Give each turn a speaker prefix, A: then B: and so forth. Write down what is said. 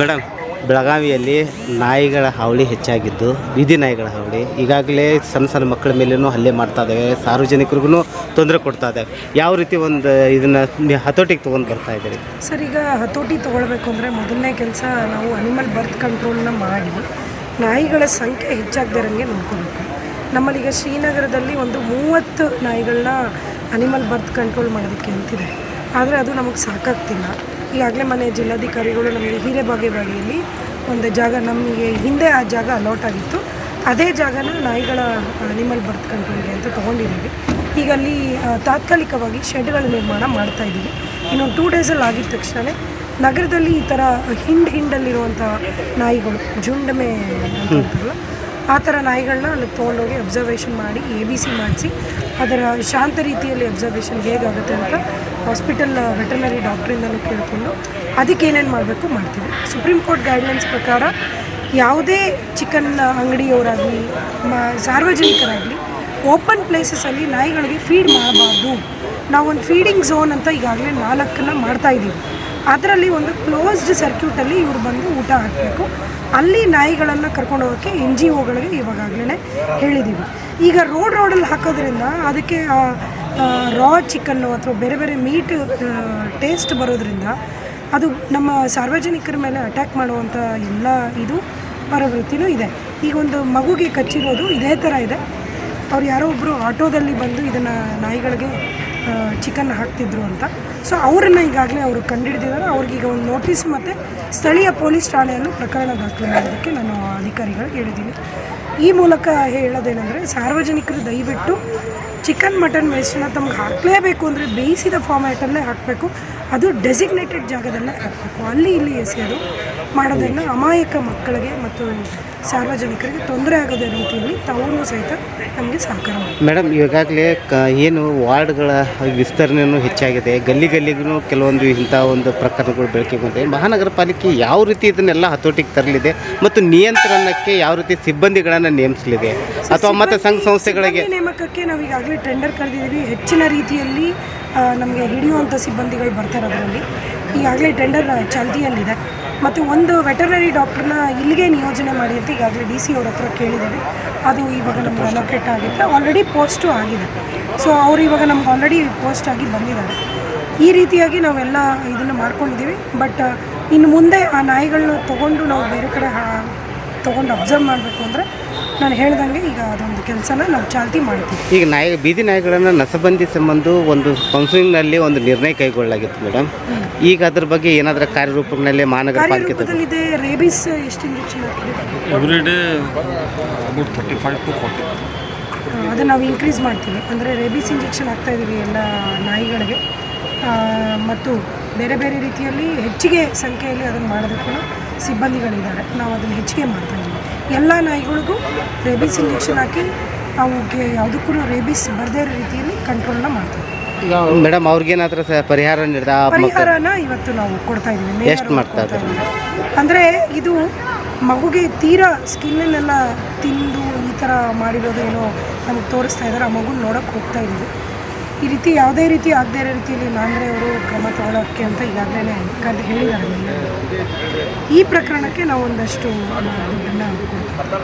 A: Madam ಬೆಳಗಾವಿಯಲ್ಲಿ ನಾಯಿಗಳ ಹಾವಳಿ ಹೆಚ್ಚಾಗಿದ್ದು, ಬೀದಿ ನಾಯಿಗಳ ಹಾವಳಿ. ಈಗಾಗಲೇ ಸಣ್ಣ ಸಣ್ಣ ಮಕ್ಕಳ ಮೇಲೂ ಹಲ್ಲೆ ಮಾಡ್ತಾ ಇದ್ದಾವೆ ಸಾರ್ವಜನಿಕರಿಗೂ ತೊಂದರೆ ಕೊಡ್ತಾ ಇದೆ ಯಾವ ರೀತಿ ಒಂದು, ಇದನ್ನು ಹತೋಟಿಗೆ ತೊಗೊಂಡು ಬರ್ತಾ ಇದ್ದೀರಿ?
B: ಸರ್, ಈಗ ಹತೋಟಿ ತೊಗೊಳ್ಬೇಕು ಅಂದರೆ ಮೊದಲನೇ ಕೆಲಸ ನಾವು ಅನಿಮಲ್ ಬರ್ತ್ ಕಂಟ್ರೋಲ್ನ ಮಾಡಿ, ನಾಯಿಗಳ ಸಂಖ್ಯೆ ಹೆಚ್ಚಾಗದಿರಂಗೆ ನೋಡ್ಕೋಬೇಕು. ಈಗ ಶ್ರೀನಗರದಲ್ಲಿ ಒಂದು ಮೂವತ್ತು ನಾಯಿಗಳನ್ನ ಅನಿಮಲ್ ಬರ್ತ್ ಕಂಟ್ರೋಲ್ ಮಾಡೋದಕ್ಕೆ ಅಂತಿದೆ. ಆದರೆ ಅದು ನಮಗೆ ಸಾಕಾಗ್ತಿಲ್ಲ. ಈಗಾಗಲೇ ಮನೆ ಜಿಲ್ಲಾಧಿಕಾರಿಗಳು ನಮಗೆ ಹಿರೇಬಾಗೇವಾಡಿಯಲ್ಲಿ ಒಂದು ಜಾಗ ನಮಗೆ ಹಿಂದೆ ಆ ಜಾಗ ಅಲಾಟ್ ಆಗಿತ್ತು. ಅದೇ ಜಾಗನ ನಾಯಿಗಳ ಅನಿಮಲ್ ಬರ್ತ್ ಕಂಟ್ರೋಲ್ಗೆ ಅಂತ ತೊಗೊಂಡಿದ್ದೀವಿ. ಈಗ ಅಲ್ಲಿ ತಾತ್ಕಾಲಿಕವಾಗಿ ಶೆಡ್ಗಳ ನಿರ್ಮಾಣ ಮಾಡ್ತಾ ಇದ್ದೀವಿ. ಇನ್ನೊಂದು ಟೂ ಡೇಸಲ್ಲಿ ಆಗಿದ ತಕ್ಷಣ ನಗರದಲ್ಲಿ ಈ ಥರ ಹಿಂಡ್ ಹಿಂಡಲ್ಲಿರುವಂಥ ನಾಯಿಗಳು, ಜುಂಡಮೆ ಅಂತ ಅಂತಾರಲ್ಲ ಆ ಥರ ನಾಯಿಗಳನ್ನ ಅಲ್ಲಿ ತೊಗೊಂಡೋಗಿ ಅಬ್ಸರ್ವೇಷನ್ ಮಾಡಿ ಎ ಬಿ ಸಿ ಮಾಡಿಸಿ, ಅದರ ಶಾಂತ ರೀತಿಯಲ್ಲಿ ಅಬ್ಸರ್ವೇಷನ್ ಹೇಗಾಗುತ್ತೆ ಅಂತ ಹಾಸ್ಪಿಟಲ್ ವೆಟರ್ನರಿ ಡಾಕ್ಟ್ರಿಂದಲೂ ಕೇಳಿಕೊಂಡು ಅದಕ್ಕೆ ಏನೇನು ಮಾಡಬೇಕು ಮಾಡ್ತೀವಿ. ಸುಪ್ರೀಂ ಕೋರ್ಟ್ ಗೈಡ್ಲೈನ್ಸ್ ಪ್ರಕಾರ ಯಾವುದೇ ಚಿಕನ್ ಅಂಗಡಿಯವರಾಗಲಿ, ಮ, ಸಾರ್ವಜನಿಕರಾಗಲಿ ಓಪನ್ ಪ್ಲೇಸಸಲ್ಲಿ ನಾಯಿಗಳಿಗೆ ಫೀಡ್ ಮಾಡಬಾರ್ದು. ನಾವೊಂದು ಫೀಡಿಂಗ್ ಝೋನ್ ಅಂತ ಈಗಾಗಲೇ ನಾಲ್ಕನ್ನ ಮಾಡ್ತಾ ಇದ್ದೀವಿ ಅದರಲ್ಲಿ ಒಂದು ಕ್ಲೋಸ್ಡ್ ಸರ್ಕ್ಯೂಟಲ್ಲಿ ಇವರು ಬಂದು ಊಟ ಹಾಕಬೇಕು. ಅಲ್ಲಿ ನಾಯಿಗಳನ್ನು ಕರ್ಕೊಂಡು ಹೋಗೋಕ್ಕೆ ಎನ್ ಜಿ ಒಗಳಿಗೆ ಇವಾಗಲೇ ಹೇಳಿದ್ದೀವಿ ಈಗ ರೋಡ್ ರೋಡಲ್ಲಿ ಹಾಕೋದ್ರಿಂದ ಅದಕ್ಕೆ ರಾ ಚಿಕನ್ನು ಅಥವಾ ಬೇರೆ ಬೇರೆ ಮೀಟ್ ಟೇಸ್ಟ್ ಬರೋದ್ರಿಂದ ಅದು ನಮ್ಮ ಸಾರ್ವಜನಿಕರ ಮೇಲೆ ಅಟ್ಯಾಕ್ ಮಾಡುವಂಥ ಎಲ್ಲ ಇದು ಪರವೃತ್ತಿನೂ ಇದೆ. ಈಗ ಒಂದು ಮಗುಗೆ ಕಚ್ಚಿರೋದು ಇದೇ ಥರ ಇದೆ. ಅವ್ರು ಯಾರೋ ಒಬ್ಬರು ಆಟೋದಲ್ಲಿ ಬಂದು ಇದನ್ನು ನಾಯಿಗಳಿಗೆ ಚಿಕನ್ ಹಾಕ್ತಿದ್ರು ಅಂತ. ಸೊ ಅವರನ್ನು ಈಗಾಗಲೇ ಅವರು ಕಂಡುಹಿಡಿದಿದ್ದಾರೆ ಅವ್ರಿಗೀಗ ಒಂದು ನೋಟಿಸ್ ಮತ್ತು ಸ್ಥಳೀಯ ಪೊಲೀಸ್ ಠಾಣೆಯಲ್ಲೂ ಪ್ರಕರಣ ದಾಖಲೆ ಮಾಡೋದಕ್ಕೆ ನಾನು ಅಧಿಕಾರಿಗಳಿಗೆ ಹೇಳಿದ್ದೀನಿ. ಈ ಮೂಲಕ ಹೇಳೋದೇನೆಂದರೆ, ಸಾರ್ವಜನಿಕರು ದಯವಿಟ್ಟು ಚಿಕನ್, ಮಟನ್ ವೇಸ್ಟನ್ನ ತಮ್ಗೆ ಹಾಕಲೇಬೇಕು ಅಂದರೆ ಬೇಯಿಸಿದ ಫಾರ್ಮ್ಯಾಟಲ್ಲೇ ಹಾಕಬೇಕು. ಅದು ಡೆಸಿಗ್ನೇಟೆಡ್ ಜಾಗದಲ್ಲೇ ಹಾಕಬೇಕು. ಅಲ್ಲಿ ಇಲ್ಲಿ ಎಸೆಯೋದು ಮಾಡೋದನ್ನು ಅಮಾಯಕ ಮಕ್ಕಳಿಗೆ ಮತ್ತು ಸಾರ್ವಜನಿಕರಿಗೆ ತೊಂದರೆ ಆಗೋದ ರೀತಿಯಲ್ಲಿ ತಾವು ಸಹಿತ ನಮಗೆ ಸಹಕಾರ ಮಾಡಿ
A: ಮೇಡಮ್ ಈಗಾಗಲೇ ಕ ಏನು ವಾರ್ಡ್ಗಳ ವಿಸ್ತರಣೆಯೂ ಹೆಚ್ಚಾಗಿದೆ. ಗಲ್ಲಿ ಗಲ್ಲಿಗೂ ಕೆಲವೊಂದು ಇಂಥ ಒಂದು ಪ್ರಕರಣಗಳು ಬೆಳಕಿಗೆ ಬಂದಿದೆ ಮಹಾನಗರ ಪಾಲಿಕೆ ಯಾವ ರೀತಿ ಇದನ್ನೆಲ್ಲ ಹತೋಟಿಗೆ ತರಲಿದೆ ಮತ್ತು ನಿಯಂತ್ರಣಕ್ಕೆ ಯಾವ ರೀತಿ ಸಿಬ್ಬಂದಿಗಳನ್ನು ನೇಮಿಸಲಿದೆ? ಅಥವಾ ಮತ್ತು ಸಂಘ ಸಂಸ್ಥೆಗಳಿಗೆ
B: ನೇಮಕಕ್ಕೆ ನಾವು ಈಗಾಗಲೇ ಟೆಂಡರ್ ಕರೆದಿದ್ದೀವಿ. ಹೆಚ್ಚಿನ ರೀತಿಯಲ್ಲಿ ನಮಗೆ ಹಿಡಿಯುವಂಥ ಸಿಬ್ಬಂದಿಗಳು ಬರ್ತಾರೆ ಅದರಲ್ಲಿ ಈಗಾಗಲೇ ಟೆಂಡರ್ ಚಾಲ್ತಿಯಲ್ಲಿದೆ. ಮತ್ತು ಒಂದು ವೆಟರ್ನರಿ ಡಾಕ್ಟ್ರನ್ನ ಇಲ್ಲಿಗೆ ನಿಯೋಜನೆ ಮಾಡಿ ಅಂತ ಈಗಾಗಲೇ ಡಿ ಸಿ ಅವ್ರ ಹತ್ರ ಕೇಳಿದ್ದೇವೆ. ಅದು ಇವಾಗ ನಮ್ಗೆ ಅಲೋಕೇಟ್ ಆಗಿದೆ ಆಲ್ರೆಡಿ ಪೋಸ್ಟು ಆಗಿದೆ. ಸೊ ಅವರು ಇವಾಗ ನಮ್ಗೆ ಆಲ್ರೆಡಿ ಪೋಸ್ಟ್ ಆಗಿ ಬಂದಿದ್ದಾರೆ. ಈ ರೀತಿಯಾಗಿ ನಾವೆಲ್ಲ ಇದನ್ನು ಮಾಡ್ಕೊಂಡಿದ್ದೀವಿ. ಬಟ್ ಇನ್ನು ಮುಂದೆ ಆ ನಾಯಿಗಳನ್ನ ತೊಗೊಂಡು ನಾವು ಬೇರೆ ಕಡೆ ತೊಗೊಂಡು ಅಬ್ಸರ್ವ್ ಮಾಡಬೇಕು ಅಂದರೆ ನಾನು ಹೇಳ್ದಂಗೆ ಈಗ ಅದೊಂದು ಕೆಲಸನ ನಾವು ಚಾಲ್ತಿ ಮಾಡ್ತೀವಿ.
A: ಈಗ ನಾಯಿ ಬೀದಿ ನಾಯಿಗಳನ್ನು ನಸಬಂದಿ ಸಂಬಂಧ ಒಂದು ಕೌನ್ಸಿಲಿಂಗ್ನಲ್ಲಿ ಒಂದು ನಿರ್ಣಯ ಕೈಗೊಳ್ಳಲಾಗಿತ್ತು ಮೇಡಮ್ ಈಗ ಅದ್ರ ಬಗ್ಗೆ ಏನಾದರೂ ಕಾರ್ಯರೂಪದಲ್ಲಿ ಮಾನಗರ ಪಾಲಿಕೆ
B: ಕಾರ್ಯರೂಪದಲ್ಲಿದೆ ರೇಬಿಸ್ ಎಷ್ಟು injection
C: every day about thirty five to forty
B: ಅದನ್ನು ನಾವು ಇನ್ಕ್ರೀಸ್ ಮಾಡ್ತೀವಿ. ಅಂದರೆ ರೇಬಿಸ್ ಇಂಜೆಕ್ಷನ್ ಆಗ್ತಾ ಇದ್ದೀವಿ ಎಲ್ಲ ನಾಯಿಗಳಿಗೆ. ಮತ್ತು ಬೇರೆ ಬೇರೆ ರೀತಿಯಲ್ಲಿ ಹೆಚ್ಚಿಗೆ ಸಂಖ್ಯೆಯಲ್ಲಿ ಅದನ್ನು ಮಾಡೋದಕ್ಕೂ ಸಿಬ್ಬಂದಿಗಳಿದ್ದಾರೆ. ನಾವು ಅದನ್ನು ಹೆಚ್ಚಿಗೆ ಮಾಡ್ತಾ ಇದ್ದೀವಿ. ಎಲ್ಲ ನಾಯಿಗಳಿಗೂ ರೇಬಿಸ್ ಇಂಜೆಕ್ಷನ್ ಹಾಕಿ ಅವಕ್ಕೆ ಯಾವುದಕ್ಕೂ ರೇಬಿಸ್ ಬರದೇ ಇರೋ ರೀತಿಯಲ್ಲಿ ಕಂಟ್ರೋಲ್ನ ಮಾಡ್ತೀವಿ
A: ಮೇಡಮ್ ಅವ್ರಿಗೇನಾದ್ರೂ ಪರಿಹಾರ ನೀಡಿದ
B: ಪರಿಹಾರನ ಇವತ್ತು ನಾವು ಕೊಡ್ತಾ ಇದ್ದೀವಿ.
A: ಎಷ್ಟು ಮಾಡ್ತಾ.
B: ಅಂದರೆ ಇದು ಮಗುಗೆ ತೀರಾ ಸ್ಕಿನ್ನನ್ನೆಲ್ಲ ತಿಂದು ಈ ಥರ ಮಾಡಿರೋದು ಏನೋ ನಮಗೆ ತೋರಿಸ್ತಾ ಇದ್ದಾರೆ. ಆ ಮಗುನ ನೋಡೋಕ್ಕೆ ಹೋಗ್ತಾ ಇದ್ದೀವಿ. ಈ ರೀತಿ ಯಾವುದೇ ರೀತಿ ಆಗದೇ ಇರೋ ರೀತಿಯಲ್ಲಿ ನಾಂದ್ರೆ ಅವರು ಕ್ರಮ ತಗೊಳ್ಳೋಕ್ಕೆ ಅಂತ ಈಗಾಗಲೇ ಕರೆದು ಹೇಳಿದ್ದಾರೆ. ಈ ಪ್ರಕರಣಕ್ಕೆ ನಾವು ಒಂದಷ್ಟು ದುಡ್ಡನ್ನು ಕೊಡ್ತೀವಿ.